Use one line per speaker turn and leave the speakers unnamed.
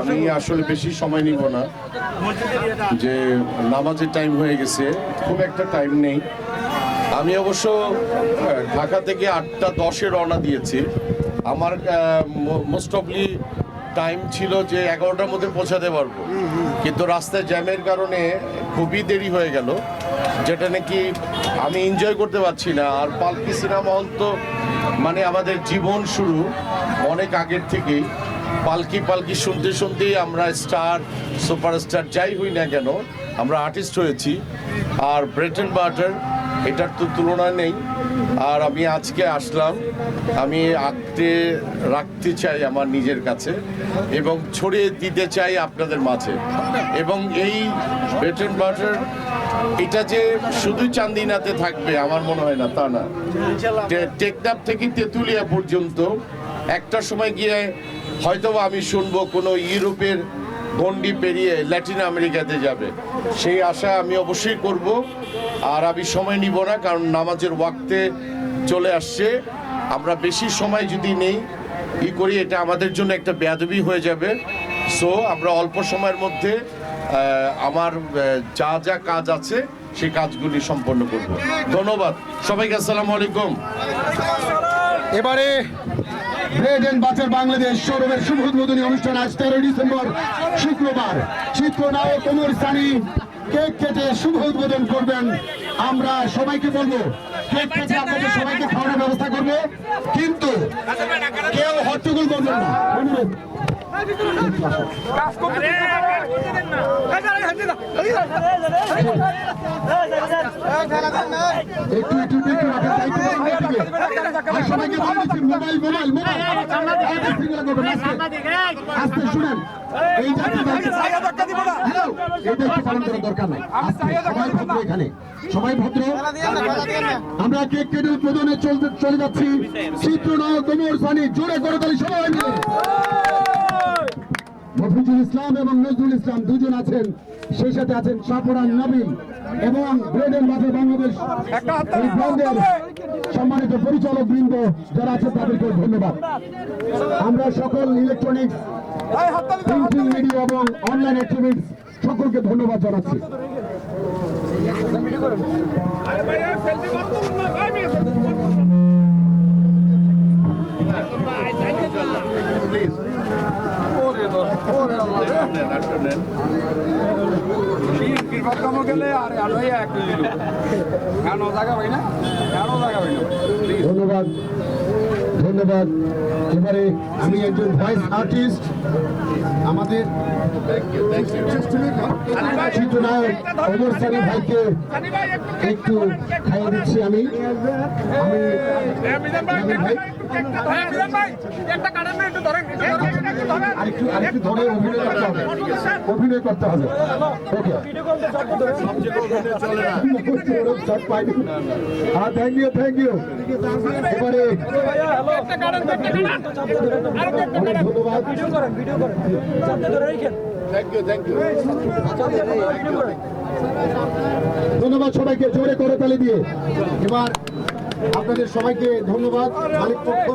আমি আসলে বেশি সময় নিব না। যে নামাজের টাইম হয়ে গেছে খুব একটা টাইম নেই। আমি অবশ্য ঢাকা থেকে আটটা দশে রওনা দিয়েছি। আমার মোস্ট অফলি টাইম ছিল যে এগারোটার মধ্যে পৌঁছাতে পারব। কিন্তু রাস্তায় জ্যামের কারণে খুবই দেরি হয়ে গেল। যেটা নাকি আমি এনজয় করতে পারছি না। আর পালকি সিনেমা হল তো মানে আমাদের জীবন শুরু অনেক আগের থেকেই। পালকি পালকি শুনতে শুনতেই আমরা স্টার সুপারস্টার যাই হই না কেন, আমরা আর্টিস্ট হয়েছি। আর ব্রেটেন বাটার এটার তো তুলনা নেই। আর আমি আজকে আসলাম আমি আঁকতে রাখতে চাই আমার নিজের কাছে এবং ছড়িয়ে দিতে চাই আপনাদের মাঝে। এবং এই ব্রেটন বাটার এটা যে শুধু চান্দিনাতে থাকবে আমার মনে হয় না তা না। টে- টেকনাফ থেকে তেঁতুলিয়া পর্যন্ত একটা সময় গিয়ে হয়তো আমি শুনব কোনো ইউরোপের গন্ডি পেরিয়ে ল্যাটিন আমেরিকাতে যাবে। সেই আশা আমি অবশ্যই করব, আর আমি সময় নিব না, কারণ নামাজের ওয়াক্তে চলে আসছে। আমরা বেশি সময় যদি নেই, ই করি, এটা আমাদের জন্য একটা বেয়াদবি হয়ে যাবে। সো আমরা অল্প সময়ের মধ্যে আমার যা যা কাজ আছে, সেই কাজগুলি সম্পন্ন করব। ধন্যবাদ। সবাইকে আসসালামু আলাইকুম।
এবারে ব্রেড এন্ড বাচার বাংলাদেশ সৌরভের শুভ উদ্বোধনী অনুষ্ঠান আজ তেরোই ডিসেম্বর, শুক্রবার। চিত্রনায়ক কোমর সানি কেক কেটে শুভ উদ্বোধন করবেন। আমরা সবাইকে বলব, কেক কেটে আপনাদের সবাইকে খাওয়ানোর ব্যবস্থা করব। কিন্তু কেউ হট্টগোল করবেন না। অনুরোধ। সবাই ভদ্র আমরা কেক কেটে উদ্বোধনে চলে যাচ্ছি। চিত্রনায়ক কোমর সানি, জোরে করে তালি, সবাই মিলে। মফিজুল ইসলাম এবং নজরুল ইসলাম দুজন আছেন, সেই সাথে আছেন সাফরান নবীন এবং ব্রেড এন্ড বাজার বাংলাদেশ সম্মানিত পরিচালক বৃন্দ যারা আছেন তাদেরকে ধন্যবাদ। আমরা সকল ইলেকট্রনিক্স প্রিন্টিং মিডিয়া এবং অনলাইন অ্যাক্টিভিটিস সকলকে ধন্যবাদ জানাচ্ছি।
গেলে আর আলোই এক কেন জায়গা ভাই না কেন জায়গা ভাই না
ধন্যবাদ। ধন্যবাদ। এবারে আমি একজন ভয়েস আর্টিস্ট আমাদের চিত্রনায়ক ভাইকে একটু খাইয়ে দিচ্ছি আমি। আরেকটু ধরে অভিনয় করতে হবে। অভিনয় করতে হবে। থ্যাংক ইউ থ্যাংক ইউ এবারে ধন্যবাদ সবাইকে জোরে করে তালি দিয়ে। এবার আপনাদের সবাইকে ধন্যবাদ। মালিক পক্ষ।